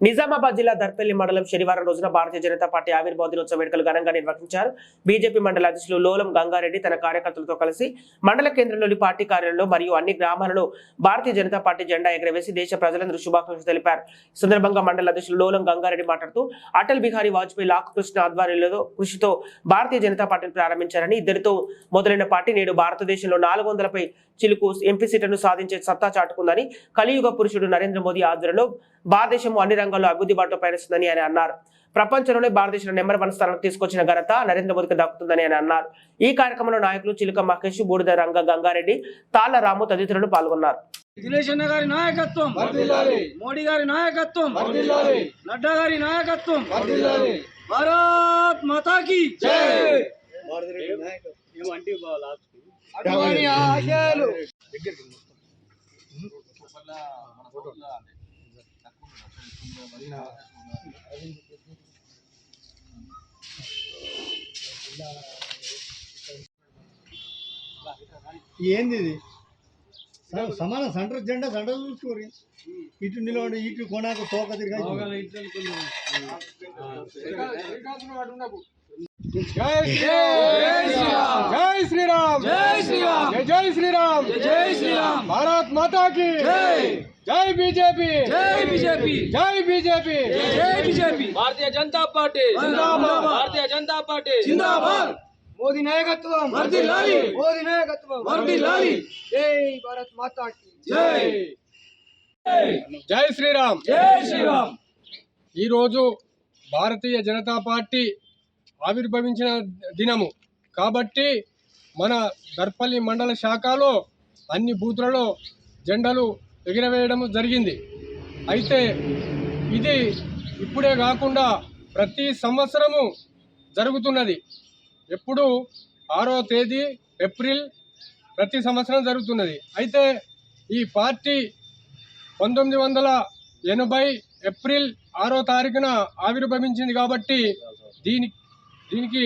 నిజామాబాద్ జిల్లా దర్పల్లి మండలం శనివారం రోజున భారతీయ జనతా పార్టీ ఆవిర్భావ దినోత్సవ వేడుకలు ఘనంగా నిర్వహించారు. బీజేపీ మండల అధ్యక్షులు లోలం గంగారెడ్డి తన కార్యకర్తలతో కలిసి మండల కేంద్రంలోని పార్టీ కార్యాలయంలో మరియు అన్ని గ్రామాలలో భారతీయ జనతా పార్టీ జెండా ఎగరవేసి దేశ ప్రజలందరూ శుభాకాంక్షలు తెలిపారు. సందర్భంగా మండల అధ్యక్షులు లోలం గంగారెడ్డి మాట్లాడుతూ అటల్ బిహారీ వాజ్పేయి లాక్ కృష్ణ ఆధ్వర్యంలో కృషితో భారతీయ జనతా పార్టీని ప్రారంభించారని ఇద్దరితో మొదలైన పార్టీ నేడు భారతదేశంలో నాలుగు వందలపై చిలుకు ఎంపీ సీట్లను సాధించే సత్తా చాటుకుందని కలియుగ పురుషుడు నరేంద్ర మోదీ ఆధ్వర్యంలో భారతదేశం అన్ని రంగాల్లో అభివృద్ధి బాటలో పయనిస్తుందని ఆయన అన్నారు. ప్రపంచంలోనే భారతదేశం నెంబర్ వన్ స్థానం తీసుకొచ్చిన ఘనత నరేంద్ర మోదీకి దక్కుతుందని ఆయన అన్నారు. ఈ కార్యక్రమంలో నాయకులు చిలుక మహేష్ బూడిద రంగ గంగారెడ్డి తాళ్ళ రాము తదితరులు పాల్గొన్నారు. గారి నాయకత్వం మోడీ గారి నాయకత్వం నడ్డా గారి నాయకత్వం. భారత్ మాతాకి ఆశయాలు. ఏంది ఇది? సమాన సెంటర్ జెండా సెంటర్ చూసుకోరి ఇటు నిలబడి ఇటు కొనాకు తోక తిరిగా జై శ్రీరామ్ జై శ్రీరామ్ జై శ్రీరామ్ జై శ్రీరామ్ భారత్ మాతా కి జై. జై బీజేపీ. జై బీజేపీ. జై బీజేపీ. జై బీజేపీ. భారతీయ జనతా పార్టీ. జిందాబాద్. భారతీయ జనతా పార్టీ. జిందాబాద్. మోదీ నాయకత్వం. మోదీ నాయకత్వం. జై భారత్ మాతా కి జై. జై. శ్రీరామ్. జై శ్రీరామ్. ఈరోజు భారతీయ జనతా పార్టీ ఆవిర్భవించిన దినము. కాబట్టి మన దర్పల్లి మండల శాఖలో అన్ని బూతులలో జెండాలు ఎగిరవేయడం జరిగింది. అయితే ఇది ఇప్పుడే కాకుండా ప్రతి సంవత్సరము జరుగుతున్నది. ఎప్పుడు ఆరో తేదీ ఏప్రిల్ ప్రతి సంవత్సరం జరుగుతున్నది. అయితే ఈ పార్టీ పంతొమ్మిది వందల ఎనభై ఏప్రిల్ ఆరో తారీఖున ఆవిర్భవించింది కాబట్టి దీని దీనికి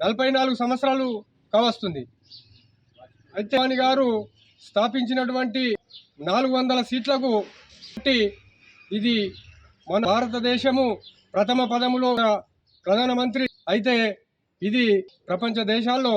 నలభై నాలుగు సంవత్సరాలు కావస్తుంది. అయితే గారు స్థాపించినటువంటి నాలుగు వందల సీట్లకు ఇది మన భారతదేశము ప్రథమ పదములో ప్రధానమంత్రి అయితే ఇది ప్రపంచ దేశాల్లో